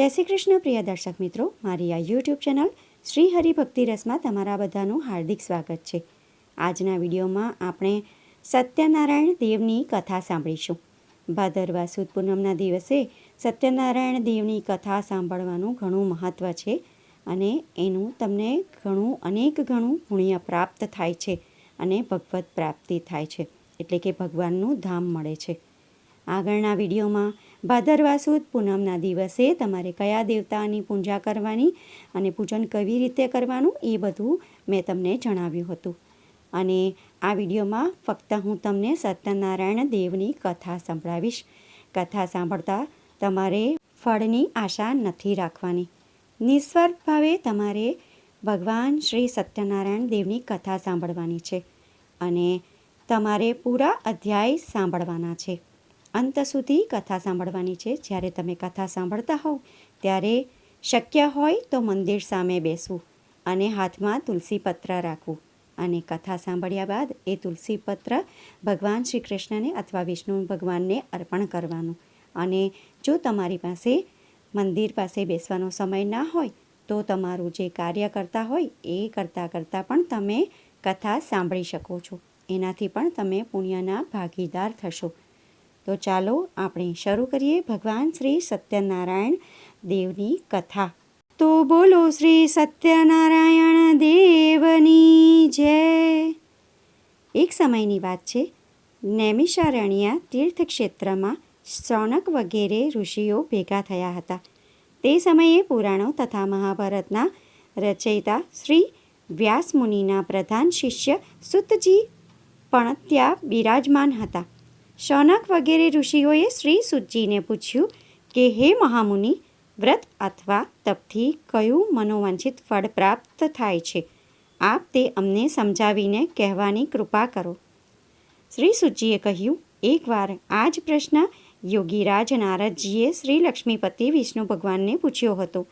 જય શ્રી કૃષ્ણ, પ્રિય દર્શક મિત્રો. મારી આ યુટ્યુબ ચેનલ શ્રી હરિભક્તિ રસમાં તમારા બધાનું હાર્દિક સ્વાગત છે. આજના વિડીયોમાં આપણે સત્યનારાયણ દેવની કથા સાંભળીશું. ભાદરવા સુદ પૂનમના દિવસે સત્યનારાયણ દેવની કથા સાંભળવાનું ઘણું મહત્ત્વ છે અને એનું તમને ઘણું, અનેક ઘણું પુણ્ય પ્રાપ્ત થાય છે અને ભગવત પ્રાપ્તિ થાય છે. એટલે કે ભગવાનનું ધામ મળે છે. આગળના વિડીયોમાં ભાદરવા સુદ પૂનમના દિવસે તમારે કયા દેવતાની પૂજા કરવાની અને પૂજન કેવી રીતે કરવાનું એ બધું મેં તમને જણાવ્યું હતું. અને આ વિડીયોમાં ફક્ત હું તમને સત્યનારાયણ દેવની કથા સંભળાવીશ. કથા સાંભળતા તમારે ફળની આશા નથી રાખવાની. નિસ્વાર્થ ભાવે તમારે ભગવાન શ્રી સત્યનારાયણ દેવની કથા સાંભળવાની છે અને તમારે પૂરા અધ્યાય સાંભળવાના છે. અંત સુધી કથા સાંભળવાની છે. જ્યારે તમે કથા સાંભળતા હોવ, ત્યારે શક્ય હોય તો મંદિર સામે બેસવું અને હાથમાં તુલસી પત્ર રાખવું. અને કથા સાંભળ્યા બાદ એ તુલસી પત્ર ભગવાન શ્રી કૃષ્ણને અથવા વિષ્ણુ ભગવાનને અર્પણ કરવાનું. અને જો તમારી પાસે મંદિર પાસે બેસવાનો સમય ના હોય, તો તમારું જે કાર્ય કરતા હોય, એ કરતાં કરતાં પણ તમે કથા સાંભળી શકો છો. એનાથી પણ તમે પુણ્યના ભાગીદાર થશો. તો ચાલો આપણે શરૂ કરીએ ભગવાન શ્રી સત્યનારાયણ દેવની કથા. તો બોલો શ્રી સત્યનારાયણ દેવની જય. એક સમયની વાત છે. નૈમિષારણ્ય તીર્થક્ષેત્રમાં શૌનક વગેરે ઋષિઓ ભેગા થયા હતા. તે સમયે પુરાણો તથા મહાભારતના રચયિતા શ્રી વ્યાસમુનિના પ્રધાન શિષ્ય સુતજી પણ ત્યાં બિરાજમાન હતા. શૌનક વગેરે ઋષિઓએ શ્રી સુજીને પૂછ્યું કે, હે મહામુનિ, વ્રત અથવા તપથી કયું મનોવાંછિત ફળ પ્રાપ્ત થાય છે? આપ તે અમને સમજાવીને કહેવાની કૃપા કરો. શ્રી સુજીએ કહ્યું, એકવાર આ જ પ્રશ્ન યોગીરાજ નારદજીએ શ્રી લક્ષ્મીપતિ વિષ્ણુ ભગવાનને પૂછ્યો હતો.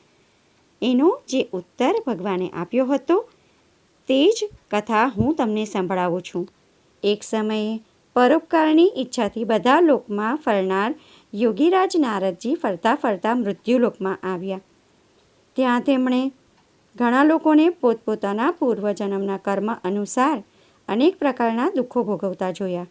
એનો જે ઉત્તર ભગવાને આપ્યો હતો, તે જ કથા હું તમને સંભળાવું છું. એક સમયે પરોપકારની ઈચ્છાથી બધા લોકમાં ફરનાર યોગીરાજ નારદજી ફરતા ફરતા મૃત્યુલોકમાં આવ્યા. ત્યાં તેમણે ઘણા લોકોને પોતપોતાના પૂર્વજન્મના કર્મ અનુસાર અનેક પ્રકારના દુઃખો ભોગવતા જોયા.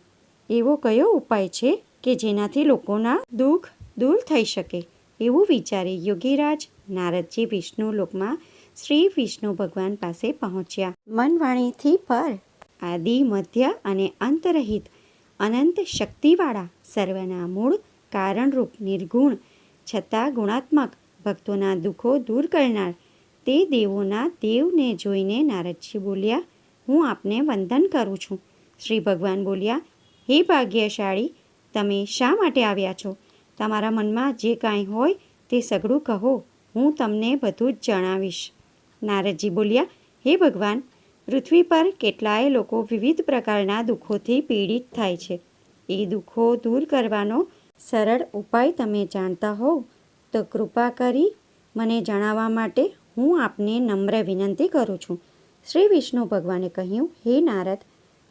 એવો કયો ઉપાય છે કે જેનાથી લોકોના દુઃખ દૂર થઈ શકે એવું વિચારી યોગીરાજ નારદજી વિષ્ણુ લોકમાં શ્રી વિષ્ણુ ભગવાન પાસે પહોંચ્યા. મનવાણીથી પર આદિ, મધ્ય અને અંતરહિત અનંત શક્તિવાળા સર્વના મૂળ કારણરૂપ નિર્ગુણ, છતાં ગુણાત્મક ભક્તોના દુઃખો દૂર કરનાર, તે દેવોના દેવને જોઈને નારદજી બોલ્યા, હું આપને વંદન કરું છું. શ્રી ભગવાન બોલ્યા, હે ભાગ્યશાળી, તમે શા માટે આવ્યા છો? તમારા મનમાં જે કાંઈ હોય તે સઘળું કહો, હું તમને બધું જ જણાવીશ. નારદજી બોલ્યા, હે ભગવાન પૃથ્વી પર કેટલાય લોકો વિવિધ પ્રકારના દુઃખોથી પીડિત થાય છે. એ દુઃખો દૂર કરવાનો સરળ ઉપાય તમે જાણતા હોવ તો કૃપા કરી મને જણાવવા માટે હું આપને નમ્ર વિનંતી કરું છું. શ્રી વિષ્ણુ ભગવાને કહ્યું, હે નારદ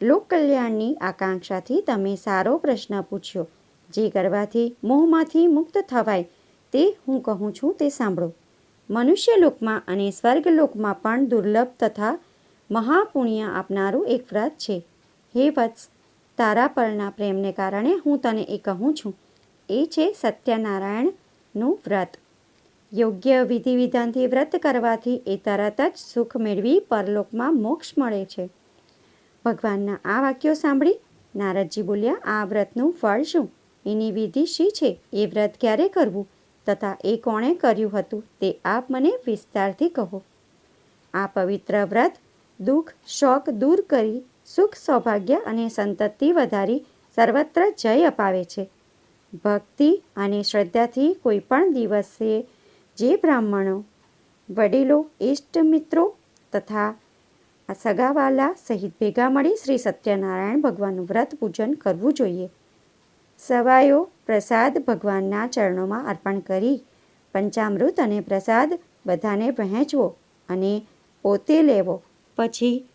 લોક કલ્યાણની આકાંક્ષાથી તમે સારો પ્રશ્ન પૂછ્યો. જે કરવાથી મોહમાંથી મુક્ત થવાય તે હું કહું છું તે સાંભળો. મનુષ્ય લોકમાં અને સ્વર્ગલોકમાં પણ દુર્લભ તથા મહાપુણ્ય આપનારું એક વ્રત છે. હે વત્સ, તારા પરના પ્રેમને કારણે હું તને એ કહું છું. એ છે સત્યનારાયણનું વ્રત. યોગ્ય વિધિ વિધાનથી વ્રત કરવાથી એ તરત જ સુખ મેળવી પરલોકમાં મોક્ષ મળે છે. ભગવાનના આ વાક્યો સાંભળી નારદજી બોલ્યા, આ વ્રતનું ફળ શું? એની વિધિ શી છે? એ વ્રત ક્યારે કરવું? તથા એ કોણે કર્યું હતું? તે આપ મને વિસ્તારથી કહો. આ પવિત્ર વ્રત દુઃખ, શોક દૂર કરી, સુખ, સૌભાગ્ય અને સંતતિ વધારી સર્વત્ર જય અપાવે છે. ભક્તિ અને શ્રદ્ધાથી કોઈ પણ દિવસે જે બ્રાહ્મણો, વડીલો ઇષ્ટ મિત્રો તથા સગાવાલા સહિત ભેગા મળી શ્રી સત્યનારાયણ ભગવાનનું વ્રત પૂજન કરવું જોઈએ. સવાયો પ્રસાદ ભગવાનના ચરણોમાં અર્પણ કરી, પંચામૃત અને પ્રસાદ બધાને વહેંચવો અને પોતે લેવો. પછી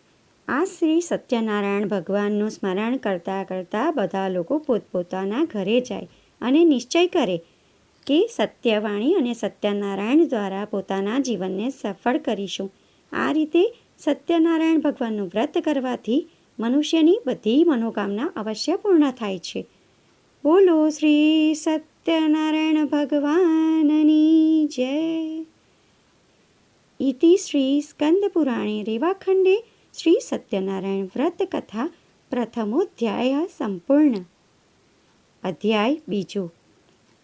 આ શ્રી સત્યનારાયણ ભગવાનનું સ્મરણ કરતાં કરતાં બધા લોકો પોતપોતાના ઘરે જાય અને નિશ્ચય કરે કે સત્યવાણી અને સત્યનારાયણ દ્વારા પોતાના જીવનને સફળ કરીશું. આ રીતે સત્યનારાયણ ભગવાનનું વ્રત કરવાથી મનુષ્યની બધી મનોકામના અવશ્ય પૂર્ણ થાય છે. બોલો શ્રી સત્યનારાયણ ભગવાનની જય. ઇતિ શ્રી સ્કંદપુરાણે રેવાખંડે શ્રી સત્યનારાયણ વ્રત કથા પ્રથમોધ્યાય સંપૂર્ણ. અધ્યાય બીજું.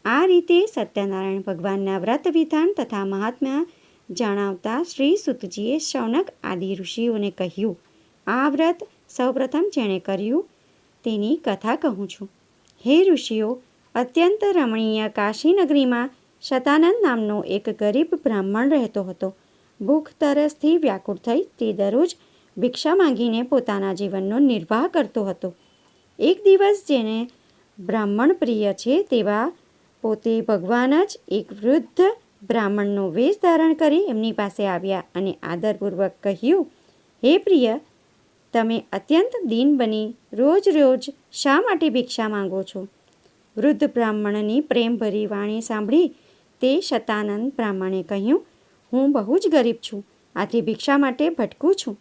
આ રીતે સત્યનારાયણ ભગવાનના વ્રત વિધાન તથા મહાત્મા જણાવતા શ્રી સુતજીએ શૌનક આદિ ઋષિઓને કહ્યું, આ વ્રત સૌપ્રથમ જેણે કર્યું? તેની કથા કહું છું. હે ઋષિઓ, અત્યંત રમણીય કાશીનગરીમાં શતાનંદ નામનો એક ગરીબ બ્રાહ્મણ રહેતો હતો. ભૂખ તરસથી વ્યાકુળ થઈ તે દરરોજ ભિક્ષા માંગીને પોતાના જીવનનો નિર્વાહ કરતો હતો. એક દિવસ જેને બ્રાહ્મણ પ્રિય છે તેવા પોતે ભગવાન જ એક વૃદ્ધ બ્રાહ્મણનો વેશ ધારણ કરી એમની પાસે આવ્યા અને આદરપૂર્વક કહ્યું, હે પ્રિય, તમે અત્યંત દીન બની રોજ રોજ શા માટે ભિક્ષા માંગો છો? વૃદ્ધ બ્રાહ્મણની પ્રેમભરી વાણી સાંભળી તે શતાનંદ બ્રાહ્મણે કહ્યું હું બહુ જ ગરીબ છું. આથી ભિક્ષા માટે ભટકું છું.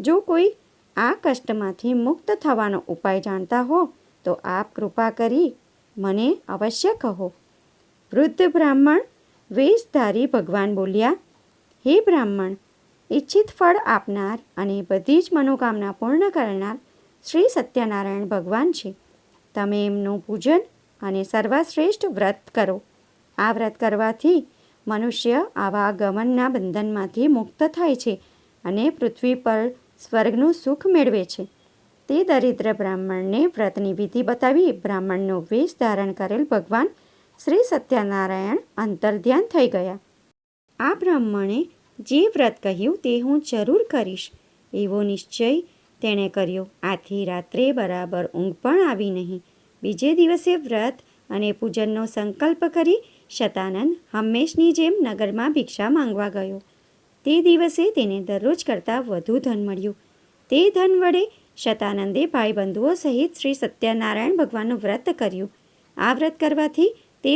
જો કોઈ આ કષ્ટમાંથી મુક્ત થવાનો ઉપાય જાણતા હો, તો આપ કૃપા કરી મને અવશ્ય કહો. વૃદ્ધ બ્રાહ્મણ, વેશધારી ભગવાન બોલ્યા, હે બ્રાહ્મણ, ઈચ્છિત ફળ આપનાર અને બધી જ મનોકામના પૂર્ણ કરનાર શ્રી સત્યનારાયણ ભગવાન છે. તમે એમનું પૂજન અને સર્વશ્રેષ્ઠ વ્રત કરો. આ વ્રત કરવાથી મનુષ્ય આવા ગમનના બંધનમાંથી મુક્ત થાય છે અને પૃથ્વી પર સ્વર્ગનું સુખ મેળવે છે. તે દરિદ્ર બ્રાહ્મણને વ્રતની વિધિ બતાવી બ્રાહ્મણનો વેશ ધારણ કરેલ ભગવાન શ્રી સત્યનારાયણ અંતર્ધ્યાન થઈ ગયા. આ બ્રાહ્મણે જે વ્રત કહ્યું તે હું જરૂર કરીશ. એવો નિશ્ચય તેણે કર્યો. આથી રાત્રે બરાબર ઊંઘ પણ આવી નહીં. બીજે દિવસે વ્રત અને પૂજનનો સંકલ્પ કરી શતાનંદ હંમેશની જેમ નગરમાં ભિક્ષા માંગવા ગયો. તે દિવસે તેને દરરોજ કરતાં વધુ ધન મળ્યું. તે ધન વડે શતાનંદે ભાઈબંધુઓ સહિત શ્રી સત્યનારાયણ ભગવાનનું વ્રત કર્યું. આ વ્રત કરવાથી તે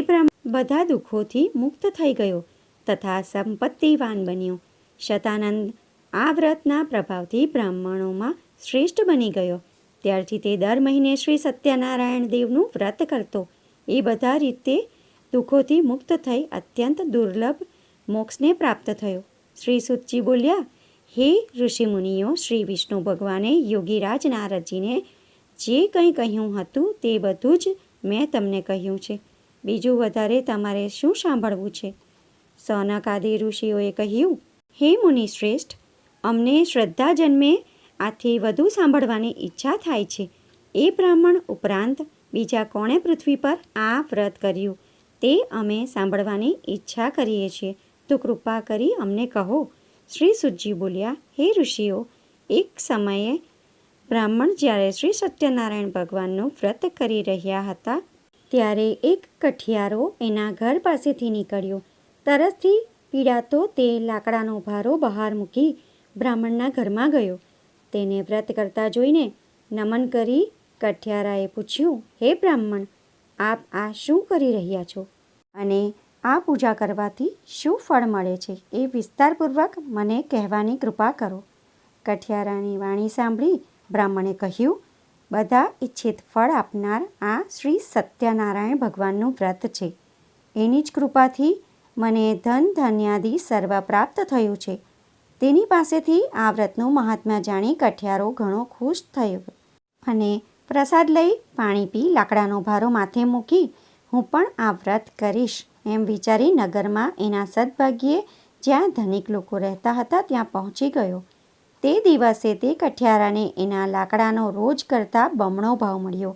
બધા દુઃખોથી મુક્ત થઈ ગયો તથા સંપત્તિવાન બન્યો. શતાનંદ આ વ્રતના પ્રભાવથી બ્રાહ્મણોમાં શ્રેષ્ઠ બની ગયો. ત્યારથી તે દર મહિને શ્રી સત્યનારાયણ દેવનું વ્રત કરતો. એ બધા રીતે દુઃખોથી મુક્ત થઈ અત્યંત દુર્લભ મોક્ષને પ્રાપ્ત થયો. શ્રી સુતજી બોલ્યા, હે ઋષિમુનિઓ શ્રી વિષ્ણુ ભગવાને યોગીરાજ નારદજીને જે કંઈ કહ્યું હતું તે બધું જ મેં તમને કહ્યું છે. બીજું વધારે તમારે શું સાંભળવું છે? સોનકાદિ ઋષિઓએ કહ્યું, હે મુનિ શ્રેષ્ઠ, અમને શ્રદ્ધા જન્મે આથી વધુ સાંભળવાની ઈચ્છા થાય છે. એ બ્રાહ્મણ ઉપરાંત બીજા કોણે પૃથ્વી પર આ વ્રત કર્યું? તે અમે સાંભળવાની ઈચ્છા કરીએ છીએ. તો કૃપા કરી અમને કહો. શ્રી સુજી બોલ્યા, હે ઋષિઓ, એક સમયે બ્રાહ્મણ જ્યારે શ્રી સત્યનારાયણ ભગવાનનું વ્રત કરી રહ્યા હતા, ત્યારે એક કઠિયારો એના ઘર પાસેથી નીકળ્યો. તરસથી પીડાતો તે લાકડાનો ભારો બહાર મૂકી બ્રાહ્મણના ઘરમાં ગયો. તેને વ્રત કરતા જોઈને નમન કરી કઠિયારાએ પૂછ્યું, હે બ્રાહ્મણ આપ આ શું કરી રહ્યા છો? અને આ પૂજા કરવાથી શું ફળ મળે છે એ વિસ્તારપૂર્વક મને કહેવાની કૃપા કરો. કઠિયારાની વાણી સાંભળી બ્રાહ્મણે કહ્યું, બધા ઈચ્છિત ફળ આપનાર આ શ્રી સત્યનારાયણ ભગવાનનું વ્રત છે. એની જ કૃપાથી મને ધન ધન્યાદિ સર્વ પ્રાપ્ત થયું છે. તેની પાસેથી આ વ્રતનું મહાત્મા જાણી કઠિયારો ઘણો ખુશ થયો. અને પ્રસાદ લઈ પાણી પી લાકડાનો ભારો માથે મૂકી, હું પણ આ વ્રત કરીશ, એમ વિચારી નગરમાં એના સદભાગ્યે જ્યાં ધનિક લોકો રહેતા હતા ત્યાં પહોંચી ગયો. તે દિવસે તે કઠિયારાને એના લાકડાનો રોજ કરતાં બમણો ભાવ મળ્યો.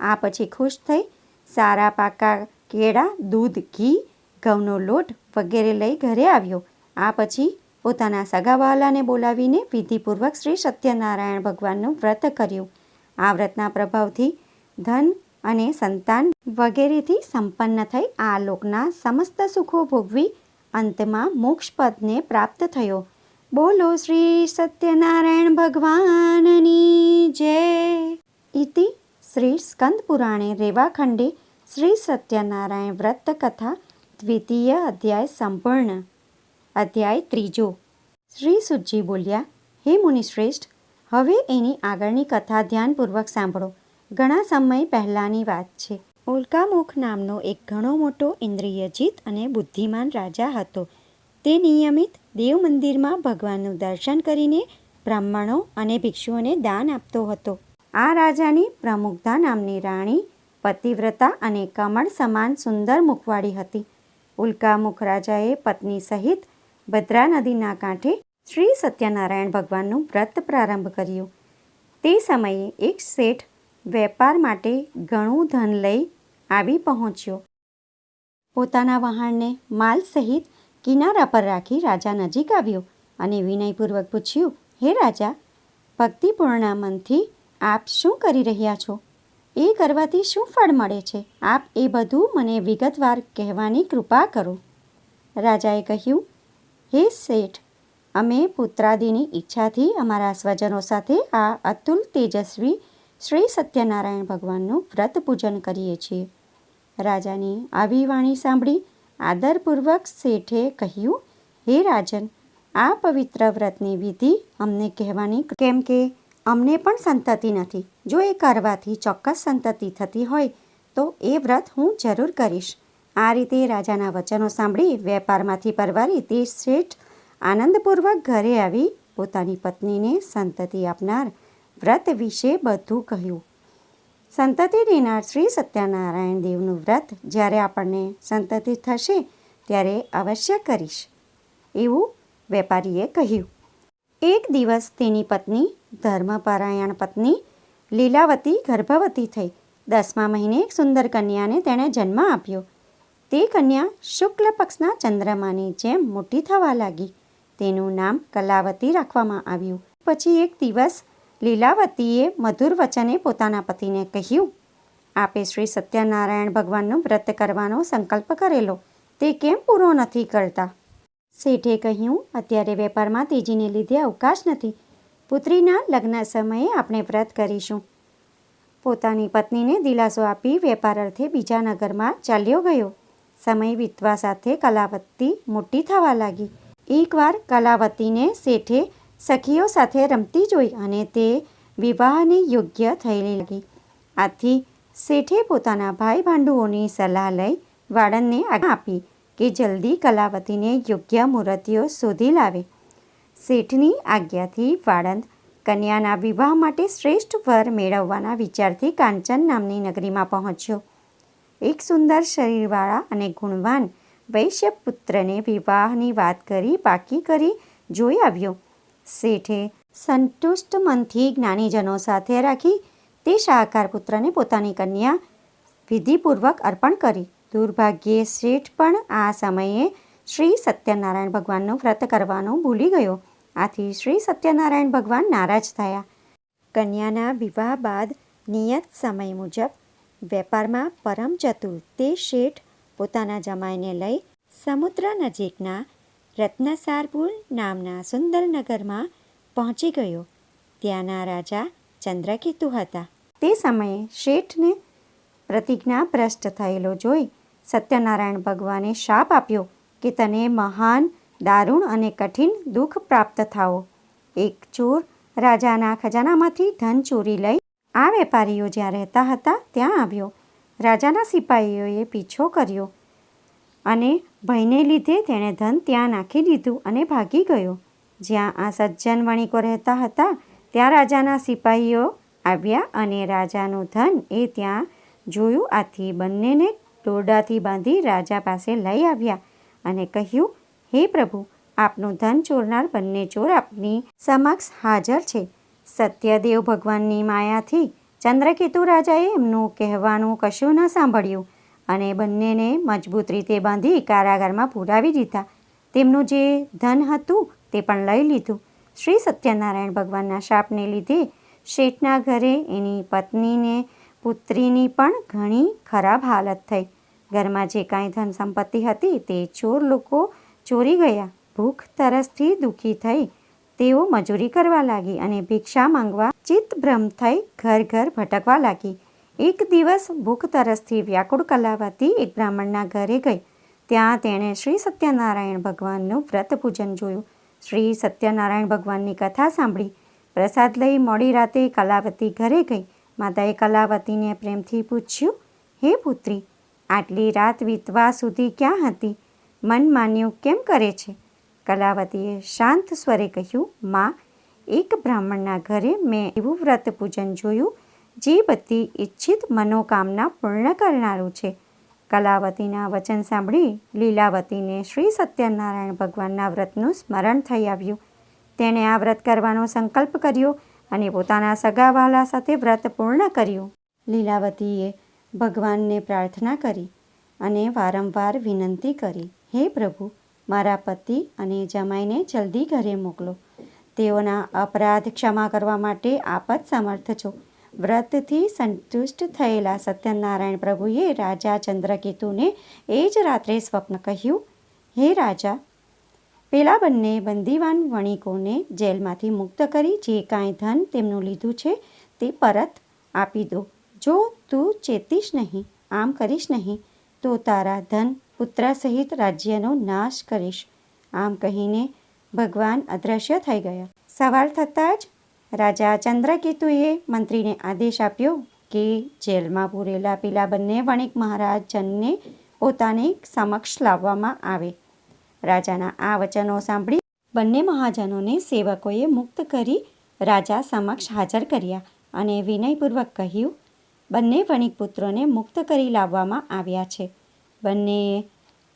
આ પછી ખુશ થઈ સારા પાકા કેળા, દૂધ, ઘી, ઘઉંનો લોટ વગેરે લઈ ઘરે આવ્યો. આ પછી પોતાના સગાવાલાને બોલાવીને વિધિપૂર્વક શ્રી સત્યનારાયણ ભગવાનનું વ્રત કર્યું. આ વ્રતના પ્રભાવથી ધન અને સંતાન વગેરેથી સંપન્ન થઈ આ લોકના સમસ્ત સુખો ભોગવી અંતમાં મોક્ષપદને પ્રાપ્ત થયો. બોલો શ્રી સત્યનારાયણ ભગવાનની જય. ઇતિ શ્રી સ્કંદ પુરાણે રેવાખંડે શ્રી સત્યનારાયણ વ્રત કથા દ્વિતીય અધ્યાય સંપૂર્ણ. અધ્યાય ત્રીજો. શ્રી સુજી બોલ્યા, હે મુનિશ્રેષ્ઠ હવે એની આગળની કથા ધ્યાનપૂર્વક સાંભળો. ઘણા સમય પહેલાંની વાત છે. ઉલ્કામુખ નામનો એક ઘણો મોટો ઇન્દ્રિયજીત અને બુદ્ધિમાન રાજા હતો. તે નિયમિત દેવ મંદિરમાં ભગવાનનું દર્શન કરીને બ્રાહ્મણો અને ભિક્ષુઓને દાન આપતો હતો. આ રાજાની પ્રમુગ્ધા નામની રાણી પતિવ્રતા અને કમળ સમાન સુંદર મુખવાળી હતી. ઉલ્કામુખ રાજાએ પત્ની સહિત ભદ્રા નદીના કાંઠે શ્રી સત્યનારાયણ ભગવાનનું વ્રત પ્રારંભ કર્યું. તે સમયે એક શેઠ વેપાર માટે ઘણું ધન લઈ આવી પહોંચ્યો. પોતાના વહાણને માલ સહિત કિનારા પર રાખી રાજા નજીક આવ્યો અને વિનયપૂર્વક પૂછ્યું, હે રાજા ભક્તિપૂર્ણ મનથી આપ શું કરી રહ્યા છો? એ કરવાથી શું ફળ મળે છે? આપ એ બધું મને વિગતવાર કહેવાની કૃપા કરો. રાજાએ કહ્યું, હે શેઠ અમે પુત્રાદિની ઈચ્છાથી અમારા સ્વજનો સાથે આ અતુલ તેજસ્વી શ્રી સત્યનારાયણ ભગવાનનું વ્રત પૂજન કરીએ છીએ. રાજાની આવી વાણી સાંભળી આદરપૂર્વક શેઠે કહ્યું, હે રાજન, આ પવિત્ર વ્રતની વિધિ અમને કહેવાની કેમ કે અમને પણ સંતતિ નથી. જો એ કરવાથી ચોક્કસ સંતતિ થતી હોય, તો એ વ્રત હું જરૂર કરીશ. આ રીતે રાજાના વચનો સાંભળી વેપારમાંથી પરવારી તે શેઠ આનંદપૂર્વક ઘરે આવી પોતાની પત્નીને સંતતિ આપનાર વ્રત વિશે બધું કહ્યું. સંતતિ દેનાર શ્રી સત્યનારાયણ દેવનું વ્રત જ્યારે આપણને સંતતિ થશે ત્યારે અવશ્ય કરીશ, એવું વેપારીએ કહ્યું. એક દિવસ તેની પત્ની, ધર્મપરાયણ પત્ની, લીલાવતી ગર્ભવતી થઈ દસમા મહિને એક સુંદર કન્યાને તેણે જન્મ આપ્યો. તે કન્યા શુક્લ પક્ષના ચંદ્રમાની જેમ મોટી થવા લાગી. તેનું નામ કલાવતી રાખવામાં આવ્યું. પછી એક દિવસ લીલાવતીએ મધુર વચને પોતાના પતિને કહ્યું, આપે શ્રી સત્યનારાયણ ભગવાનનું વ્રત કરવાનો સંકલ્પ કરેલો. તે કેમ પૂરો નથી કરતા? શેઠે કહ્યું, અત્યારે વેપારમાં તેજીને લીધે અવકાશ નથી. પુત્રીના લગ્ન સમયે આપણે વ્રત કરીશું. પોતાની પત્નીને દિલાસો આપી વેપાર અર્થે બીજા નગરમાં ચાલ્યો ગયો. સમય વીતવા સાથે કલાવતી મોટી થવા લાગી. એકવાર કલાવતીને શેઠે સખીઓ સાથે રમતી જોઈ અને તે વિવાહને યોગ્ય થયેલી લાગી. આથી શેઠે પોતાના ભાઈ ભાંડુઓની સલાહ લઈ આજ્ઞા આપી કે જલ્દી કલાવતીને યોગ્ય મૂર્તિઓ શોધી લાવે. શેઠની આજ્ઞાથી વાળંદ કન્યાના વિવાહ માટે શ્રેષ્ઠ વર મેળવવાના વિચારથી કાંચન નામની નગરીમાં પહોંચ્યો. એક સુંદર શરીરવાળા અને ગુણવાન વૈશ્ય પુત્રને વિવાહની વાત કરી પાકી કરી જોઈ આવ્યો. શેઠે સંતુષ્ટ મનથી જ્ઞાનીજનો સાથે રાખી તે શાહકાર પુત્રને પોતાની કન્યા વિધિપૂર્વક અર્પણ કરી. દુર્ભાગ્યે શેઠ પણ આ સમયે શ્રી સત્યનારાયણ ભગવાનનું વ્રત કરવાનું ભૂલી ગયો. આથી શ્રી સત્યનારાયણ ભગવાન નારાજ થયા. કન્યાના વિવાહ બાદ નિયત સમય મુજબ વેપારમાં પરમ ચતુર તે શેઠ પોતાના જમાઈને લઈ સમુદ્ર નજીકના રત્નસારપુર નામના સુંદર નગરમાં પહોંચી ગયો. ત્યાંના રાજા ચંદ્રકેતુ હતા. તે સમયે શેઠને પ્રતિજ્ઞા ભ્રષ્ટ થયેલો જોઈ સત્યનારાયણ ભગવાને શાપ આપ્યો કે તને મહાન, દારૂણ અને કઠિન દુઃખ પ્રાપ્ત થાઓ. એક ચોર રાજાના ખજાનામાંથી ધન ચોરી લઈ આ વેપારીઓ જ્યાં રહેતા હતા ત્યાં આવ્યો. રાજાના સિપાહીઓએ પીછો કર્યો અને ભયને લીધે તેણે ધન ત્યાં નાખી દીધું અને ભાગી ગયો. જ્યાં આ સજ્જન વણિકો રહેતા હતા, ત્યાં રાજાના સિપાહીઓ આવ્યા અને રાજાનું ધન એ ત્યાં જોયું. આથી બંનેને દોરડાથી બાંધી રાજા પાસે લઈ આવ્યા અને કહ્યું, હે પ્રભુ, આપનું ધન ચોરનાર બંને ચોર આપની સમક્ષ હાજર છે. સત્યદેવ ભગવાનની માયાથી ચંદ્રકેતુ રાજાએ એમનું કહેવાનું કશું ન સાંભળ્યું અને બંનેને મજબૂત રીતે બાંધી કારાગારમાં પુરાવી દીધા. તેમનું જે ધન હતું તે પણ લઈ લીધું. શ્રી સત્યનારાયણ ભગવાનના શાપને લીધે શેઠના ઘરે એની પત્નીને, પુત્રીની પણ ઘણી ખરાબ હાલત થઈ. ઘરમાં જે કાંઈ ધન સંપત્તિ હતી તે ચોર લોકો ચોરી ગયા. ભૂખ તરસથી દુઃખી થઈ તેઓ મજૂરી કરવા લાગી અને ભિક્ષા માંગવા ચિત્તભ્રમ થઈ ઘર ઘર ભટકવા લાગી. એક દિવસ ભૂખ તરસથી વ્યાકુળ કલાવતી એક બ્રાહ્મણના ઘરે ગઈ. ત્યાં તેણે શ્રી સત્યનારાયણ ભગવાનનું વ્રત પૂજન જોયું. શ્રી સત્યનારાયણ ભગવાનની કથા સાંભળી. પ્રસાદ લઈ મોડી રાતે કલાવતી ઘરે ગઈ. માતાએ કલાવતીને પ્રેમથી પૂછ્યું, હે પુત્રી, આટલી રાત વીતવા સુધી ક્યાં હતી? મન માન્યું કેમ કરે છે? કલાવતીએ શાંત સ્વરે કહ્યું, માં, એક બ્રાહ્મણના ઘરે મેં એવું વ્રત પૂજન જોયું, જે બધી ઈચ્છિત મનોકામના પૂર્ણ કરનારું છે. કલાવતીના વચન સાંભળી લીલાવતીને શ્રી સત્યનારાયણ ભગવાનના વ્રતનું સ્મરણ થઈ આવ્યું. તેણે આ વ્રત કરવાનો સંકલ્પ કર્યો અને પોતાના સગાવાલા સાથે વ્રત પૂર્ણ કર્યું. લીલાવતીએ ભગવાનને પ્રાર્થના કરી અને વારંવાર વિનંતી કરી, હે પ્રભુ મારા પતિ અને જમાઈને જલ્દી ઘરે મોકલો. તેઓના અપરાધ ક્ષમા કરવા માટે આપ સમર્થ છો. વ્રતથી સંતુષ્ટ થયેલા સત્યનારાયણ પ્રભુએ રાજા ચંદ્રકેતુને એ જ રાત્રે સ્વપ્ન કહ્યું, હે રાજા, પેલા બંને બંદીવાન વણિકોને જેલમાંથી મુક્ત કરી જે કાંઈ ધન તેમનું લીધું છે તે પરત આપી દો. જો તું ચેતીશ નહીં, આમ કરીશ નહીં, તો તારા ધન પુત્ર સહિત રાજ્યનો નાશ કરીશ. આમ કહીને ભગવાન અદ્રશ્ય થઈ ગયા. સવાર થતાં જ રાજા ચંદ્રકેતુએ મંત્રીને આદેશ આપ્યો કે જેલમાં પૂરેલા પેલા બંને વણિક મહારાજનને પોતાની સમક્ષ લાવવામાં આવે. રાજાના આ વચનો સાંભળી બંને મહાજનોને સેવકોએ મુક્ત કરી રાજા સમક્ષ હાજર કર્યા અને વિનયપૂર્વક કહ્યું, બંને વણિક પુત્રોને મુક્ત કરી લાવવામાં આવ્યા છે. બંનેએ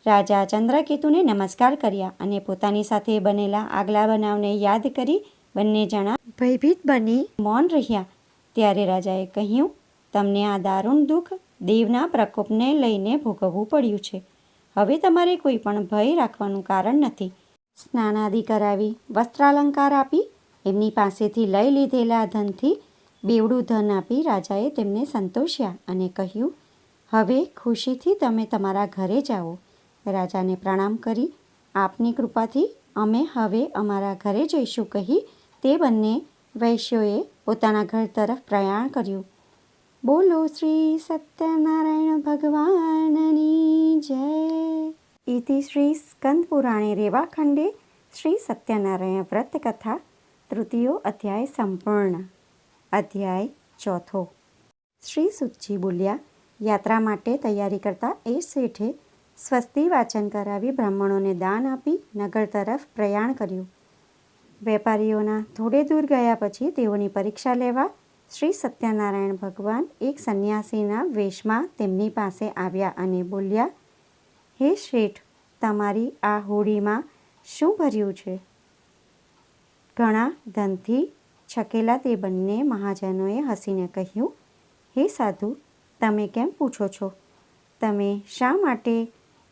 રાજા ચંદ્રકેતુને નમસ્કાર કર્યા અને પોતાની સાથે બનેલા આગલા બનાવને યાદ કરી બંને જણા ભયભીત બની મૌન રહ્યા. ત્યારે રાજાએ કહ્યું, તમને આ દારૂણ દુઃખ દેવના પ્રકોપને લઈને ભોગવવું પડ્યું છે. હવે તમારે કોઈ પણ ભય રાખવાનું કારણ નથી. સ્નાનાદિ કરાવી, વસ્ત્રાલંકાર આપી, એમની પાસેથી લઈ લીધેલા ધનથી બેવડું ધન આપી રાજાએ તેમને સંતોષ્યા અને કહ્યું હવે ખુશીથી તમે તમારા ઘરે જાઓ. રાજાને પ્રણામ કરી, આપની કૃપાથી અમે હવે અમારા ઘરે જઈશું, કહી તે બંને વૈશ્યોએ પોતાના ઘર તરફ પ્રયાણ કર્યું. બોલો શ્રી સત્યનારાયણ ભગવાનની જય. ઇતિ શ્રી સ્કંદ પુરાણે રેવાખંડે શ્રી સત્યનારાયણ વ્રત કથા તૃતીયો અધ્યાય સંપૂર્ણ. અધ્યાય ચોથો. શ્રી સુતજી બોલ્યા યાત્રા માટે તૈયારી કરતા એ શેઠે સ્વસ્તિ વાચન કરાવી બ્રાહ્મણોને દાન આપી નગર તરફ પ્રયાણ કર્યું. વેપારીઓના થોડે દૂર ગયા પછી તેઓની પરીક્ષા લેવા શ્રી સત્યનારાયણ ભગવાન એક સંન્યાસીના વેશમાં તેમની પાસે આવ્યા અને બોલ્યા, હે શેઠ, તમારી આ હોડીમાં શું ભર્યું છે? ઘણા ધનથી છકેલા તે બંને મહાજનોએ હસીને કહ્યું, હે સાધુ તમે કેમ પૂછો છો? તમે શા માટે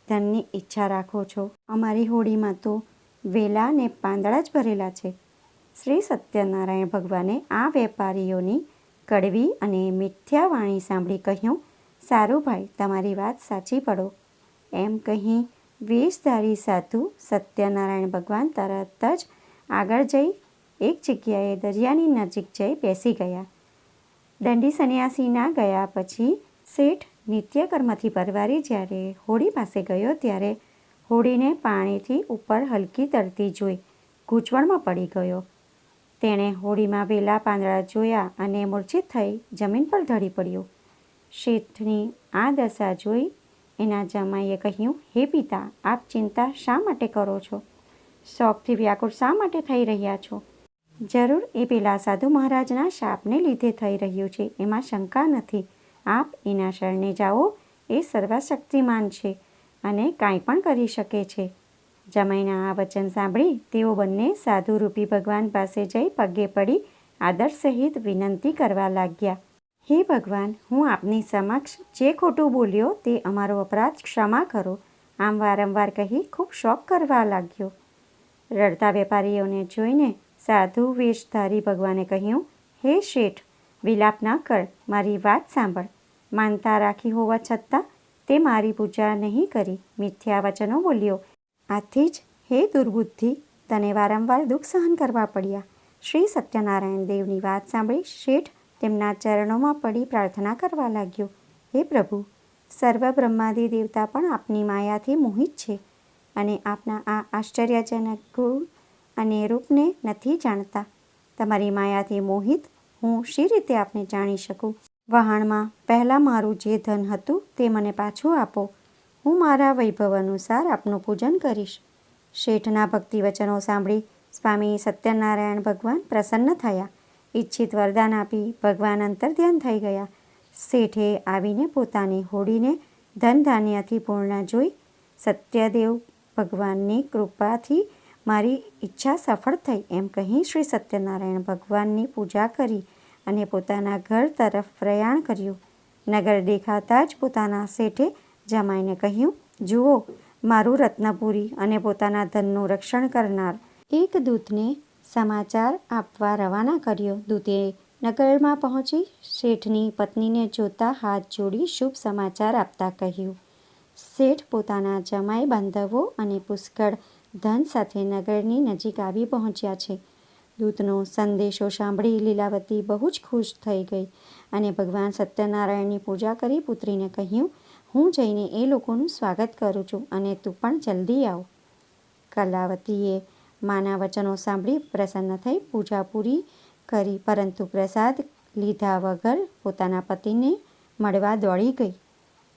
ધનની ઈચ્છા રાખો છો? અમારી હોડીમાં તો વેલા ને પાંદડા જ ભરેલા છે. શ્રી સત્યનારાયણ ભગવાને આ વેપારીઓની કડવી અને મિથ્યા વાણી સાંભળી કહ્યું, સારું ભાઈ, તમારી વાત સાચી પડો. એમ કહી વેશધારી સાધુ સત્યનારાયણ ભગવાન તરત જ આગળ જઈ એક જગ્યાએ દરિયાની નજીક જઈ બેસી ગયા. દંડી સંન્યાસીના ગયા પછી શેઠ નિત્યકર્મથી પરવારી જ્યારે હોળી પાસે ગયો ત્યારે હોડીને પાણીથી ઉપર હલકી તરતી જોઈ ગૂંચવણમાં પડી ગયો. તેણે હોડીમાં વેલા પાંદડા જોયા અને મૂર્છિત થઈ જમીન પર ઢળી પડ્યો. શેઠની આ દશા જોઈ એના જમાઈએ કહ્યું, હે પિતા, આપ ચિંતા શા માટે કરો છો? શોખથી વ્યાકુળ શા માટે થઈ રહ્યા છો? જરૂર એ પેલા સાધુ મહારાજના શાપને લીધે થઈ રહ્યું છે. એમાં શંકા નથી. આપ એના શરણે જાઓ. એ સર્વશક્તિમાન છે અને કાંઈ પણ કરી શકે છે. જમાઈના આ વચન સાંભળી તેઓ બંને સાધુરૂપી ભગવાન પાસે જઈ પગે પડી આદર સહિત વિનંતી કરવા લાગ્યા. હે ભગવાન, હું આપની સમક્ષ જે ખોટું બોલ્યો તે અમારો અપરાધ ક્ષમા કરો. આમ વારંવાર કહી ખૂબ શોખ કરવા લાગ્યો. રડતા વેપારીઓને જોઈને સાધુ વેશધારી ભગવાને કહ્યું, હે શેઠ, વિલાપ ન કર, મારી વાત સાંભળ. માનતા રાખી હોવા છતાં તે મારી પૂજા નહીં કરી. મિથ્યા વચનો બોલ્યો, આથી જ હે દુર્બુદ્ધિ, તને વારંવાર દુઃખ સહન કરવા પડ્યા. શ્રી સત્યનારાયણ દેવની વાત સાંભળી શેઠ તેમના ચરણોમાં પડી પ્રાર્થના કરવા લાગ્યો, હે પ્રભુ, સર્વ બ્રહ્માદિ દેવતા પણ આપની માયાથી મોહિત છે અને આપના આ આશ્ચર્યજનક ગુણ અને રૂપને નથી જાણતા. તમારી માયાથી મોહિત હું શી રીતે આપને જાણી શકું? વહાણમાં પહેલાં મારું જે ધન હતું તે મને પાછું આપો. હું મારા વૈભવ અનુસાર આપનું પૂજન કરીશ. શેઠના ભક્તિ વચનો સાંભળી સ્વામી સત્યનારાયણ ભગવાન પ્રસન્ન થયા. ઈચ્છિત વરદાન આપી ભગવાન અંતર્ધ્યાન થઈ ગયા. શેઠે આવીને પોતાની હોડીને ધન ધાન્યથી પૂર્ણ જોઈ. સત્યદેવ ભગવાનની કૃપાથી મારી ઈચ્છા સફળ થઈ એમ કહી શ્રી સત્યનારાયણ ભગવાનની પૂજા કરી અને પોતાના ઘર તરફ પ્રયાણ કર્યું. નગર દેખાતા જ પોતાના શેઠે જમાઈને કહ્યું, જુઓ, મારું રત્નપુરી અને પોતાના ધનનું રક્ષણ કરનાર એક દૂતને સમાચાર આપવા રવાના કર્યો. દૂતે નગરમાં પહોંચી શેઠની પત્નીને જોતા હાથ જોડી શુભ સમાચાર આપતા કહ્યું, શેઠ, પોતાના જમાઈ બાંધવો અને પુષ્કળ ધન સાથે નગરની નજીક આવી પહોંચ્યા છે. દૂતનો સંદેશો સાંભળી લીલાવતી બહુ જ ખુશ થઈ ગઈ અને ભગવાન સત્યનારાયણની પૂજા કરી પુત્રીને કહ્યું, હું જઈને એ લોકોનું સ્વાગત કરું છું અને તું પણ જલ્દી આવ. કલાવતીએ માના વચનો સાંભળી પ્રસન્ન થઈ પૂજા પૂરી કરી, પરંતુ પ્રસાદ લીધા વગર પોતાના પતિને મળવા દોડી ગઈ.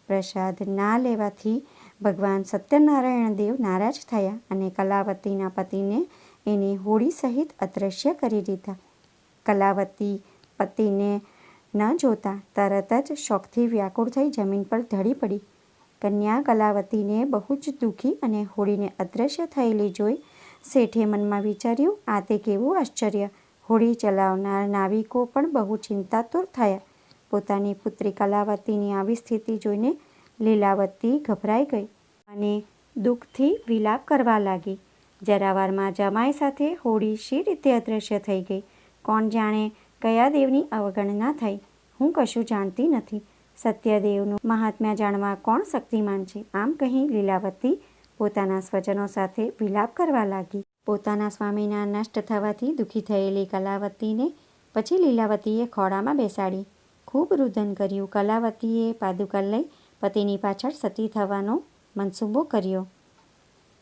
પ્રસાદ ના લેવાથી ભગવાન સત્યનારાયણ દેવ નારાજ થયા અને કલાવતીના પતિને એને હોડી સહિત અદૃશ્ય કરી દીધા. કલાવતી પતિને ન જોતા તરત જ શોખથી વ્યાકુળ થઈ જમીન પર ઢળી પડી. કન્યા કલાવતીને બહુ જ દુઃખી અને હોળીને અદૃશ્ય થયેલી જોઈ શેઠે મનમાં વિચાર્યું, આ તે કેવું આશ્ચર્ય! હોડી ચલાવનાર નાવિકો પણ બહુ ચિંતાતુર થયા. પોતાની પુત્રી કલાવતીની આવી સ્થિતિ જોઈને લીલાવતી ગભરાઈ ગઈ. અને દુઃખથી વિલાપ કરવા લાગી. જરાવારમાં જમાઈ સાથે હોડી શી રીતે અદૃશ્ય થઈ ગઈ? કોણ જાણે કયા દેવની અવગણના થઈ? હું કશું જાણતી નથી. સત્યદેવનું મહાત્મ્ય જાણવા કોણ શક્તિમાન છે? આમ કહી લીલાવતી પોતાના સ્વજનો સાથે વિલાપ કરવા લાગી. પોતાના સ્વામીના નષ્ટ થવાથી દુઃખી થયેલી કલાવતીને પછી લીલાવતીએ ખોળામાં બેસાડી. ખૂબ રુદન કર્યું. કલાવતીએ પાદુકા લઈ પતિની પાછળ સતી થવાનો મનસૂબો કર્યો.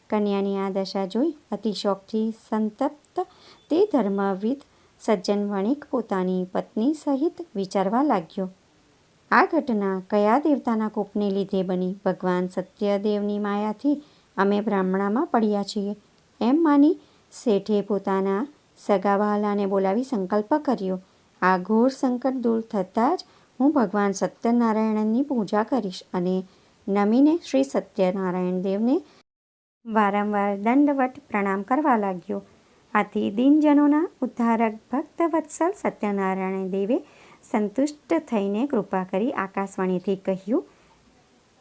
કન્યાની આ દશા જોઈ અતિશોકથી સંતપ્ત. તે ધર્મવિદ સજ્જન વણિક પોતાની પત્ની સહિત વિચારવા લાગ્યો. આ ઘટના કયા દેવતાના કોપને લીધે બની? ભગવાન સત્યદેવની માયાથી અમે બ્રાહ્મણામાં પડ્યા છીએ. એમ માની શેઠે પોતાના સગાવાલાને બોલાવી સંકલ્પ કર્યો. આ ઘોર સંકટ દૂર થતાં જ હું ભગવાન સત્યનારાયણની પૂજા કરીશ અને નમીને શ્રી સત્યનારાયણ દેવને વારંવાર દંડવટ પ્રણામ કરવા લાગ્યો. આથી દિનજનોના ઉદ્ધારક ભક્ત વત્સલ સત્યનારાયણ દેવે સંતુષ્ટ થઈને કૃપા કરી આકાશવાણીથી કહ્યું,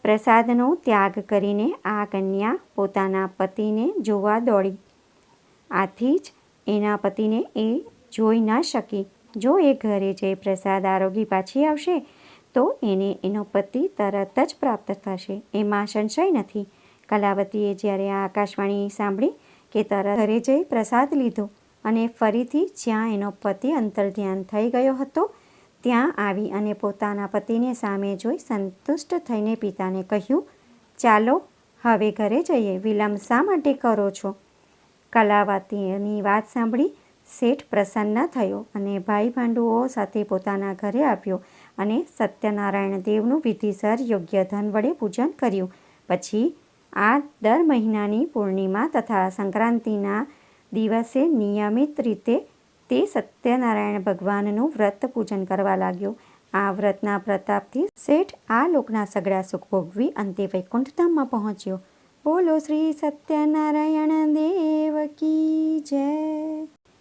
પ્રસાદનો ત્યાગ કરીને આ કન્યા પોતાના પતિને જોવા દોડી. આથી જ એના પતિને એ જોઈ ન શકી. જો એ ઘરે જઈ પ્રસાદ આરોગી પાછી આવશે તો એને એનો પતિ તરત જ પ્રાપ્ત થશે. એમાં સંશય નથી. કલાવતીએ જ્યારે આ આકાશવાણી સાંભળી કે તરત ઘરે જઈ પ્રસાદ લીધો અને ફરીથી જ્યાં એનો પતિ અંતર્ધ્યાન થઈ ગયો હતો, ત્યાં આવી અને પોતાના પતિને સામે જોઈ સંતુષ્ટ થઈને પિતાને કહ્યું, ચાલો, હવે ઘરે જઈએ. વિલંબ શા માટે કરો છો? કલાવતીની વાત સાંભળી શેઠ પ્રસન્ન થયો અને ભાઈ ભાંડુઓ સાથે પોતાના ઘરે આવ્યો. અને સત્યનારાયણ દેવનું વિધિસર યોગ્ય ધન વડે પૂજન કર્યું. પછી આ દર મહિનાની પૂર્ણિમા તથા સંક્રાંતિના દિવસે નિયમિત રીતે તે સત્યનારાયણ ભગવાનનું વ્રત પૂજન કરવા લાગ્યો. આ વ્રતના પ્રતાપથી શેઠ આ લોકના સગડા સુખ ભોગવી અંતે વૈકુંઠધામમાં પહોંચ્યો. બોલો શ્રી સત્યનારાયણ દેવ કી જય.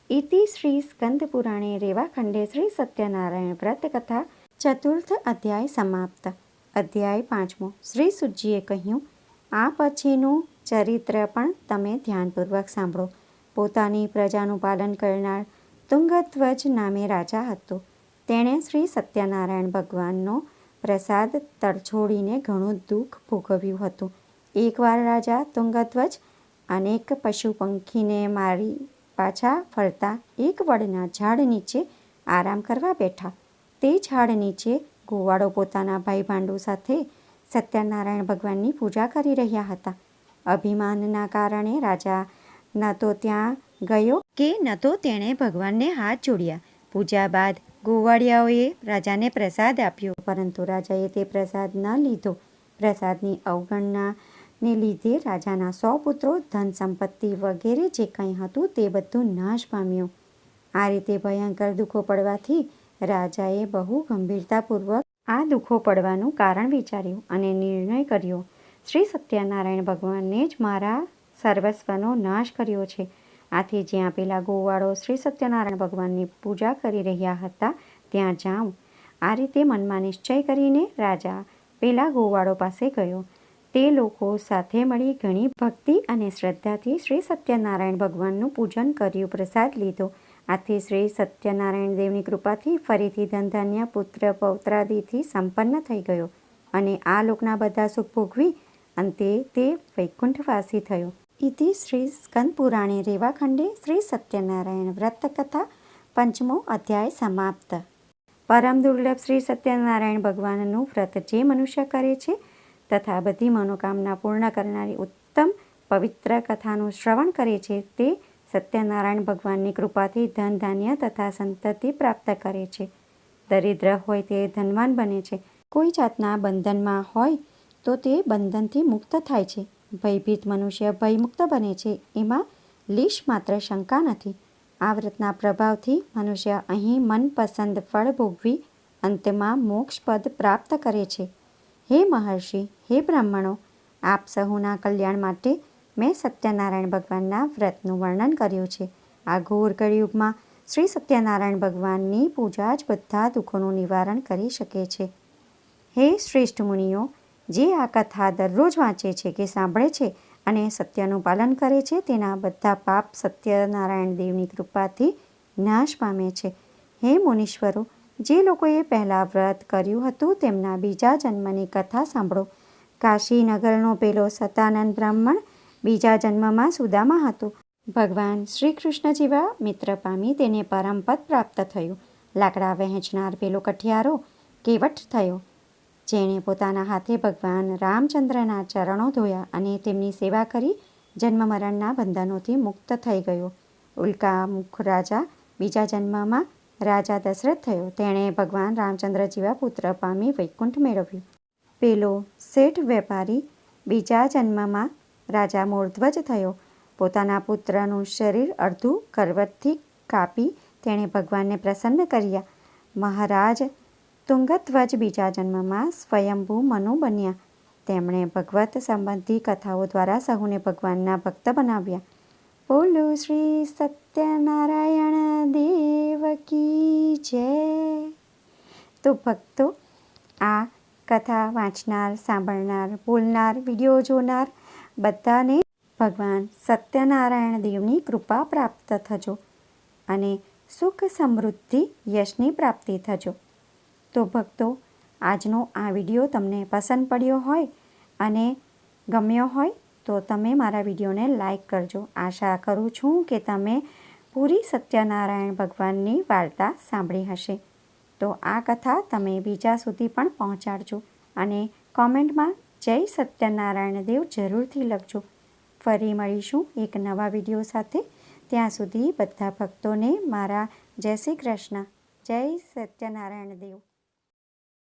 ઇતિ શ્રી સ્કંદ પુરાણે રેવાખંડે શ્રી સત્યનારાયણ વ્રત કથા ચતુર્થ અધ્યાય સમાપ્ત. અધ્યાય પાંચમો. શ્રી સુજીએ કહ્યું, આ પછીનું ચરિત્ર પણ તમે ધ્યાનપૂર્વક સાંભળો. પોતાની પ્રજાનું પાલન કરનાર તુંગધ્વજ નામે રાજા હતો. તેણે શ્રી સત્યનારાયણ ભગવાનનો પ્રસાદ તરછોડીને ઘણું દુઃખ ભોગવ્યું હતું. એકવાર રાજા તુંગધ્વજ અનેક પશુ પંખીને મારી પાછા ફરતા એક વડના ઝાડ નીચે આરામ કરવા બેઠા. તે ઝાડ નીચે ગોવાળો પોતાના ભાઈ ભાંડુ સાથે સત્યનારાયણ ભગવાનની પૂજા કરી રહ્યા હતા. અભિમાનના કારણે રાજા ન તો ત્યાં ગયો કે ન તો તેણે ભગવાનને હાથ જોડ્યા. પૂજા બાદ ગોવાળિયાઓએ રાજાને પ્રસાદ આપ્યો, પરંતુ રાજાએ તે પ્રસાદ ન લીધો. પ્રસાદની અવગણનાને લીધે રાજાના સો પુત્રો, ધન સંપત્તિ વગેરે જે કંઈ હતું તે બધું નાશ પામ્યું. આ રીતે ભયંકર દુઃખો પડવાથી રાજાએ બહુ ગંભીરતાપૂર્વક આ દુઃખો પડવાનું કારણ વિચાર્યું અને નિર્ણય કર્યો. શ્રી સત્યનારાયણ ભગવાનને જ મારા સર્વસ્વનો નાશ કર્યો છે. આથી જ્યાં પેલા ગોવાળો શ્રી સત્યનારાયણ ભગવાનની પૂજા કરી રહ્યા હતા, ત્યાં જાઉં. આ રીતે મનમાં નિશ્ચય કરીને રાજા પેલા ગોવાળો પાસે ગયો. તે લોકો સાથે મળી ઘણી ભક્તિ અને શ્રદ્ધાથી શ્રી સત્યનારાયણ ભગવાનનું પૂજન કર્યું, પ્રસાદ લીધો. આથી શ્રી સત્યનારાયણ દેવની કૃપાથી ફરીથી ધનધાન્ય પુત્ર પૌત્રાદિથી સંપન્ન થઈ ગયો અને આ લોકના બધા સુખ ભોગવી અંતે તે વૈકુંઠવાસી થયો. ઇતિ શ્રી સ્કંદપુરાણે રેવાખંડે શ્રી સત્યનારાયણ વ્રત કથા પંચમો અધ્યાય સમાપ્ત. પરમ દુર્લભ શ્રી સત્યનારાયણ ભગવાનનું વ્રત જે મનુષ્ય કરે છે તથા બધી મનોકામના પૂર્ણ કરનારી ઉત્તમ પવિત્ર કથાનું શ્રવણ કરે છે તે સત્યનારાયણ ભગવાનની કૃપાથી ધન, ધાન્ય તથા સંતતિ પ્રાપ્ત કરે છે. દરિદ્ર હોય તે ધનવાન બને છે. કોઈ જાતના બંધનમાં હોય તો તે બંધનથી મુક્ત થાય છે. ભયભીત મનુષ્ય ભયમુક્ત બને છે. એમાં લીશ માત્ર શંકા નથી. આ વ્રતના પ્રભાવથી મનુષ્ય અહીં મનપસંદ ફળ ભોગવી અંતમાં મોક્ષપદ પ્રાપ્ત કરે છે. હે મહર્ષિ, હે બ્રાહ્મણો, આપ સહુના કલ્યાણ માટે મેં સત્યનારાયણ ભગવાનના વ્રતનું વર્ણન કર્યું છે. આ ઘોર કળિયુગમાં શ્રી સત્યનારાયણ ભગવાનની પૂજા જ બધા દુઃખોનું નિવારણ કરી શકે છે. હે શ્રેષ્ઠ મુનિઓ, જે આ કથા દરરોજ વાંચે છે કે સાંભળે છે અને સત્યનું પાલન કરે છે, તેના બધા પાપ સત્યનારાયણ દેવની કૃપાથી નાશ પામે છે. હે મુનીશ્વરો, જે લોકોએ પહેલાં વ્રત કર્યું હતું, તેમના બીજા જન્મની કથા સાંભળો. કાશીનગરનો પેલો સતાનંદ બ્રાહ્મણ બીજા જન્મમાં સુદામા હતો. ભગવાન શ્રી કૃષ્ણ જેવા મિત્ર પામી તેને પરમપદ પ્રાપ્ત થયું. લાકડા વહેંચનાર પેલો કઠિયારો કેવટ થયો. જેણે પોતાના હાથે ભગવાન રામચંદ્રના ચરણો ધોયા અને તેમની સેવા કરી જન્મ મરણના બંધનોથી મુક્ત થઈ ગયો. ઉલ્કા મુખ રાજા બીજા જન્મમાં રાજા દશરથ થયો. તેણે ભગવાન રામચંદ્ર જેવા પુત્ર પામી વૈકુંઠ મેળવ્યું. પેલો શેઠ વેપારી બીજા જન્મમાં રાજા મૂળધ્વજ થયો. પોતાના પુત્રનું શરીર અડધું કરવતથી કાપી તેણે ભગવાનને પ્રસન્ન કર્યા. મહારાજ તુંગધ્વજ બીજા જન્મમાં સ્વયંભૂ મનુ બન્યા. તેમણે ભગવત સંબંધી કથાઓ દ્વારા સહુને ભગવાનના ભક્ત બનાવ્યા. બોલો શ્રી સત્યનારાયણ દેવ કી જય. તો ભક્તો, આ કથા વાંચનાર, સાંભળનાર, બોલનાર, વીડિયો જોનાર બધાને ભગવાન સત્યનારાયણ દેવની કૃપા પ્રાપ્ત થજો અને સુખ સમૃદ્ધિ યશની પ્રાપ્તિ થજો. તો ભક્તો, આજનો આ વીડિયો તમને પસંદ પડ્યો હોય અને ગમ્યો હોય તો તમે મારા વિડીયોને લાઈક કરજો. આશા કરું છું કે તમે પૂરી સત્યનારાયણ ભગવાનની વાર્તા સાંભળી હશે. તો આ કથા તમે બીજા સુધી પણ પહોંચાડજો અને કોમેન્ટમાં જય સત્યનારાયણ દેવ, જરૂરથી લખજો. ફરી મળીશું એક નવા વીડિયો સાથે. ત્યાં સુધી બધા ભક્તોને મારા જય શ્રી કૃષ્ણ. જય સત્યનારાયણ દેવ.